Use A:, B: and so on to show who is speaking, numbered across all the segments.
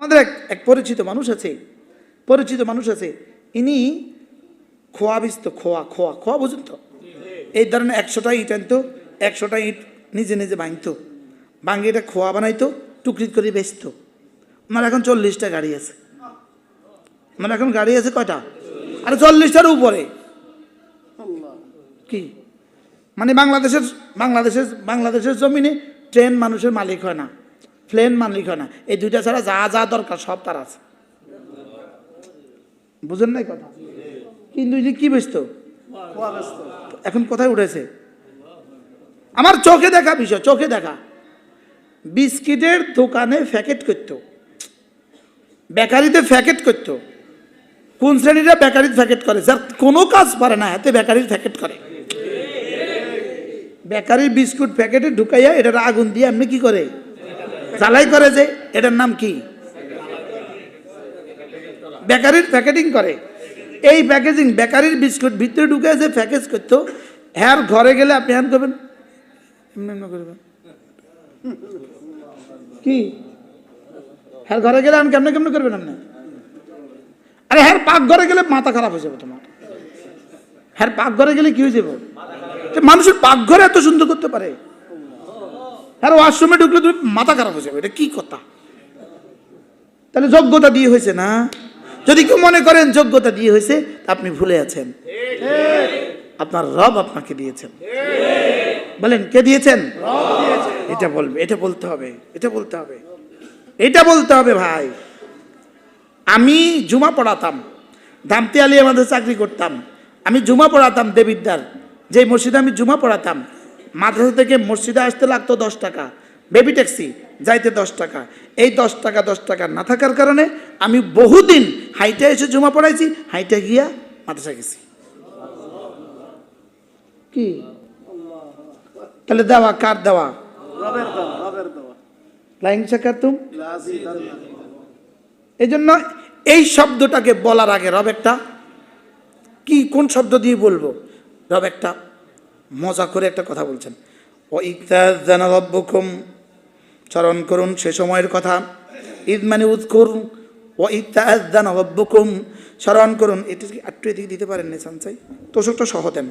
A: আমাদের এক এক পরিচিত মানুষ আছে, পরিচিত মানুষ আছে, ইনি খোয়া বিস্ত খোয়া খোয়া খোয়া বুঝুন তো। এই ধরনের একশোটা ইট আনতো, একশোটা ইট নিজে নিজে ভাঙতো, ভাঙে এটা খোয়া বানাইতো, টুকরি করে বেচতো। আমার এখন চল্লিশটা গাড়ি আছে। আমার এখন গাড়ি আছে কয়টা? আরে চল্লিশটার উপরে। কি? মানে বাংলাদেশের বাংলাদেশের বাংলাদেশের জমিনে ট্রেন মানুষের মালিক হয় না। প্লেন মালিক হয় না। এই দুইটা ছাড়া যা যা দরকার সব তার আছে। বুঝেন নাই কথা? কিন্তু কি ব্যস্ত? এখন কোথায় উঠেছে। আমার চোখে দেখা বিষয়, চোখে দেখা। বিস্কিটের দোকানে প্যাকেট করতো। বেকারিতে প্যাকেট করতো। কোন শ্রেণীরা বেকারির প্যাকেট করে? যার কোনো কাজ পারে না, এতে বেকারির প্যাকেট করে। বেকারির বিস্কুট প্যাকেটে ঢুকাইয়া এটা আগুন দিয়ে এমনি কি করে? জ্বালাই করে যে, এটার নাম কি? বেকারির প্যাকেটিং করে। এই প্যাকেজিং বেকারির বিস্কুট ভিতরে ঢুকে যে প্যাকেজ করতো, হ্যার ঘরে গেলে আপনি হ্যান করবেন। করবেন। কি? হ্যার ঘরে গেলে আমি কেমনে কেমনে করবেন আপনি? আরে হ্যার পাক ঘরে গেলে মাথা খারাপ হয়ে যাবে তোমার। হ্যার পাক ঘরে গেলে কি হয়ে যাবে? মানুষের পাকঘরে এত সুন্দর করতে পারে। হ্যাঁ ওয়াশরুমে ঢুকলে তুমি মাথা খারাপ হয়ে যাবে, এটা কি কথা? তাহলে যোগ্যতা দিয়ে হয়েছে না? যদি কেউ মনে করেন যোগ্যতা দিয়ে হয়েছে, তা আপনি ভুলে আছেন। আপনার রব আপনাকে দিয়েছেন। বলেন, কে দিয়েছেন? এটা বলবে, এটা বলতে হবে, এটা বলতে হবে। এটা বলতে হবে ভাই। আমি জুমা পড়াতাম ধামতি আলী আমাদের চাকরি করতাম। আমি জুমা পড়াতাম দেবিদ্দার যে মসজিদে আমি জুমা পড়াতাম মাদ্রাসা থেকে মসজিদে আসতে লাগতো দশ টাকা বেবি ট্যাক্সি যাইতে দশ টাকা। এই দশ টাকা দশ টাকা না থাকার কারণে আমি বহুদিন হাইটে এসে জমা পড়াইছি, হাইটে গিয়া মাদ্রাসা গেছি। কি? তাহলে দেওয়া কার দেওয়া? তুম? এই জন্য এই শব্দটাকে বলার আগে রব একটা, কি কোন শব্দ দিয়ে বলব? রব একটা মজা করে একটা কথা বলছেন। ও ইত্যাদান রব্বকুম স্মরণ করুন সে সময়ের কথা। ঈদ মানে উদ করুন ও ইত্যাদান স্মরণ করুন। এটি একটু এদিকে দিতে পারেন নিশান চাই তোষকটা সহ দেন।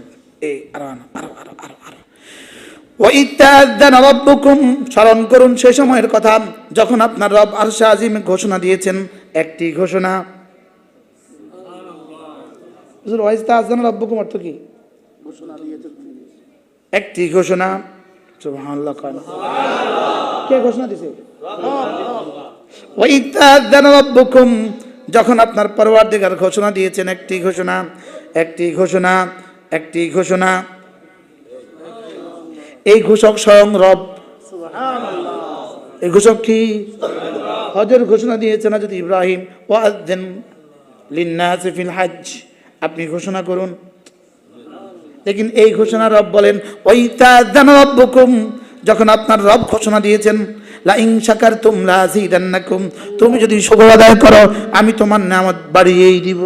A: এই আরও আরও আরও আরও আরও ও ইত্যাদান রব্বকুম স্মরণ করুন সে সময়ের কথা। যখন আপনার রব আরশে আজিম ঘোষণা দিয়েছেন, একটি ঘোষণা। হুজুর ওয়াইস্তাদান রব্বকুম অর্থ কি?
B: ঘোষণা দিয়েছে
A: একটি ঘোষণা। সুবহানাল্লাহ কে ঘোষণা দিছে? যখন আপনার পরওয়ারদিগার ঘোষণা দিয়েছেন একটি ঘোষণা একটি ঘোষণা একটি ঘোষণা। এই ঘোষক স্বয়ং রব। এই ঘোষক কি? হজের ঘোষণা দিয়েছেন যদি ইব্রাহিম। ও আদেন লিন্নাস ফিল হাজ আপনি ঘোষণা করুন। লেকিন এই ঘোষণা রব বলেন ওই রব্বকুম যখন আপনার রব ঘোষণা দিয়েছেন লা ইন শাকারতুম লা আযীদান্নাকুম তুমি যদি শুকর আদায় করো আমি তোমার নামত বাড়িয়েই দিব।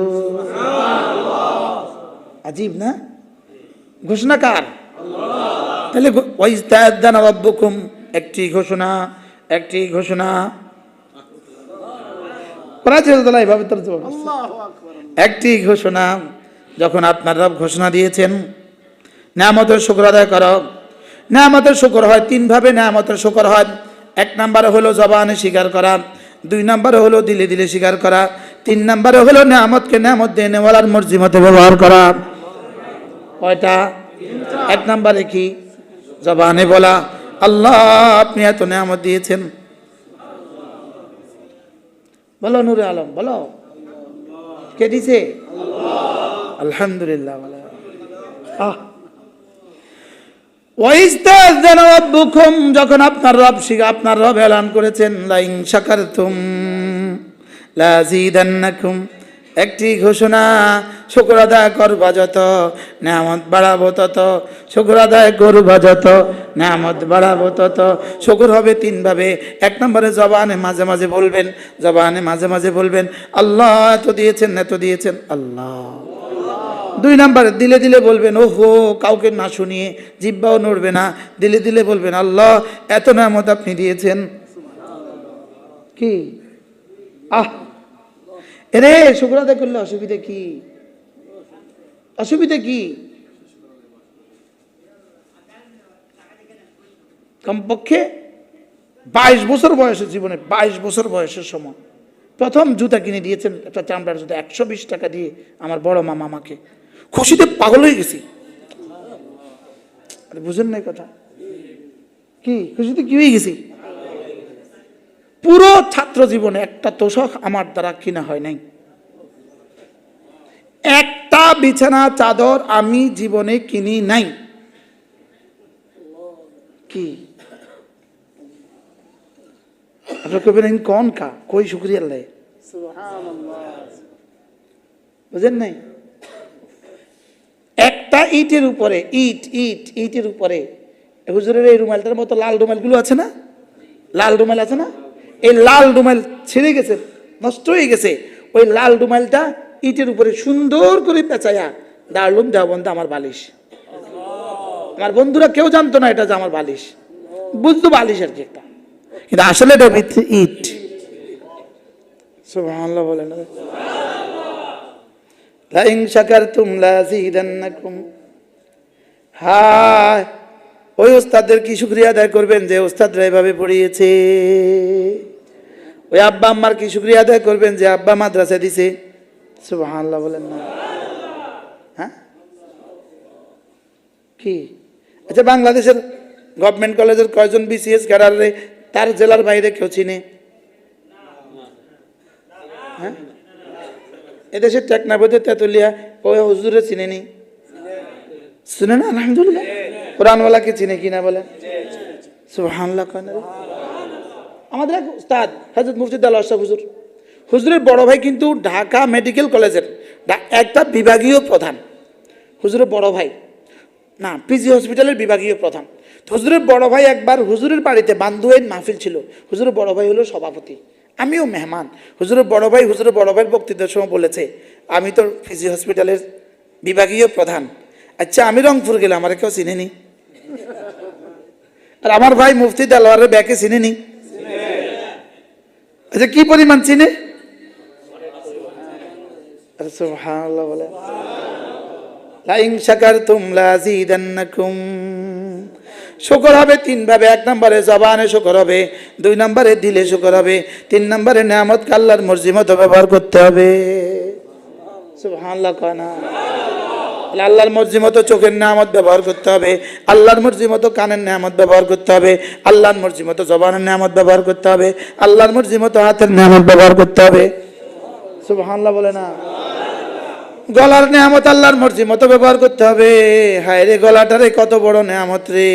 A: আজীব না? ঘোষণা কার? তাহলে ওই তাদান রব্বকুম একটি ঘোষণা একটি ঘোষণা। এভাবে একটি ঘোষণা যখন আপনার রব ঘোষণা দিয়েছেন নামতের শুক্র আদায় করো। নামতের শুকর হয় তিনভাবে নামতের শুকর হয়। এক নম্বরে হলো জবানে স্বীকার করা, দুই নম্বরে হলো দিলে দিলে স্বীকার করা, তিন নম্বরে হলো নামতকে নামত দিয়ে নেওয়ালার মর্জি মতো ব্যবহার করা। কয়টা? এক নম্বরে কি? জবানে বলা, আল্লাহ আপনি এত নামত দিয়েছেন। বলো নুরে আলম, বলো। কে দিছে? আলহামদুলিল্লাহ। আহ। যখন আপনার রব শিখা আপনার রব এলান করেছেন লাইন শাকারতুম লাযীদান্নাকুম একটি ঘোষণা, শুকর আদায় করবা যত নামত বাড়াবো তত, শুকর আদায় করবা যত নামত বাড়াবো তত। শুকর হবে তিনভাবে। এক নম্বরে জবানে মাঝে মাঝে বলবেন, জবানে মাঝে মাঝে বলবেন, আল্লাহ এত দিয়েছেন এত দিয়েছেন, আল্লাহ। দুই নাম্বার, দিলে দিলে বলবেন ও হো কাউকে না শুনিয়ে জিব্বাও নড়বে না, দিলে দিলে বলবেন, আল্লাহ, এত নামত আপনি দিয়েছেন। কি? আহ! এরে শুক্র আদায় করলে অসুবিধা কি? অসুবিধা কি? কমপক্ষে বাইশ বছর বয়সের জীবনে, বাইশ বছর বয়সের সময়। প্রথম জুতা কিনে দিয়েছেন, একটা চামড়ার জুতা, একশো বিশ টাকা দিয়ে আমার বড় মামা আমাকে। খুশিতে পাগল হয়ে গেছি। আরে বুঝেন নাই কথা। কি? খুশিতে কি হয়ে গেছি? পুরো ছাত্র জীবনে একটা তোষক আমার দ্বারা কিনা হয় নাই। একটা বিছানা চাদর আমি জীবনে কিনি নাই। কি? আপনার কোন কা? কই শুক্রিয়া আল্লাহ।
B: সুবহানাল্লাহ।
A: বুঝেন নাই? একটা ইটের উপরে, ইট ইট, ইটের উপরে। হুজুরের এই রুমালটার মতো লাল রুমালগুলো আছে না? লাল রুমাল আছে না? এই লাল রুমাল ছিঁড়ে গেছে, নষ্ট হয়ে গেছে। ওই লাল রুমালটা ইটের উপরে সুন্দর করে পেঁচাইয়া দাঁড়লুম দেওয়া বন্ধু আমার বালিশ। আমার বন্ধুরা কেউ জানতো না এটা যে আমার বালিশ। বুঝতো বালিশ আর কি একটা। কিন্তু আসলে এটা ইট। সুবহানাল্লাহ বলেন না লাইন শাকারতুম লাযীদান্নাকুম হায়, ওই ওস্তাদের কি শুকরিয়া আদায় করবেন যে ওস্তাদরা এভাবে পড়িয়েছে? ওই আব্বা আম্মার কি শুকরিয়া আদায় করবেন যে আব্বা মাদ্রাসা দিছে? সুবহানাল্লাহ বলেন না। হ্যাঁ? কি? আচ্ছা বাংলাদেশের গভর্নমেন্ট কলেজের কয়জন বিসিএস ক্যাডারে তার জেলার বাইরে কেউ চিনে? হ্যাঁ? এদেশে টেকনাবতে তেতুলিয়া ওই হুজুরে চিনে নি? শুনে না আলহামদুলিল্লাহ। কোরআনওয়ালাকে চিনে কিনা সুবহানাল্লাহ আমাদের এক উস্তাদ হজরত মুফতিদ আল আশরাফ হুজুর। হুজুরের বড় ভাই কিন্তু ঢাকা মেডিকেল কলেজের একটা বিভাগীয় প্রধান। হুজুরের বড় ভাই। না পিজি হসপিটালের বিভাগীয় প্রধান। হুজুরের বড় ভাই একবার হুজুরের বাড়িতে বান্ধুয়ের মাহফিল ছিল। হুজুরের বড় ভাই হলো সভাপতি। আমিও মেহমান। হুজুরের বড় ভাই হুজুরের বড় ভাইয়ের বক্তৃতার সময় বলেছে, আমি তো পিজি হসপিটালের বিভাগীয় প্রধান। আচ্ছা আমি রংপুর গেলাম, আমার কেউ চিনেনি? আর আমার ভাই মুফতি দেলোয়ারের ব্যাকে চিনেনি? আচ্ছা কি পরিমাণ চিনে? বলে। লাইং শাকারতুম লাযীদান্নাকুম শুকর হবে, তিন ভাবে, এক নম্বরে জবানে শুকর হবে, দুই নম্বরে দিলে শুকর হবে, তিন নম্বরে নিয়ামত আল্লাহর মর্জি মতো ব্যবহার করতে হবে। সুবহানাল্লাহ কয় না। আল্লাহর মর্জি মতো চোখের নামত ব্যবহার করতে হবে, আল্লাহর মর্জি মতো কানের নামত ব্যবহার করতে হবে, আল্লাহর মর্জি মতো জবানের নামত ব্যবহার করতে হবে, আল্লাহর মর্জি মতো হাতের নামত ব্যবহার করতে হবে। সুবহানাল্লাহ বলে না। গলার নেয়ামত আল্লাহর মর্জি মতো ব্যবহার করতে হবে। হায় রে গলাটারে কত বড় নেয়ামত রে।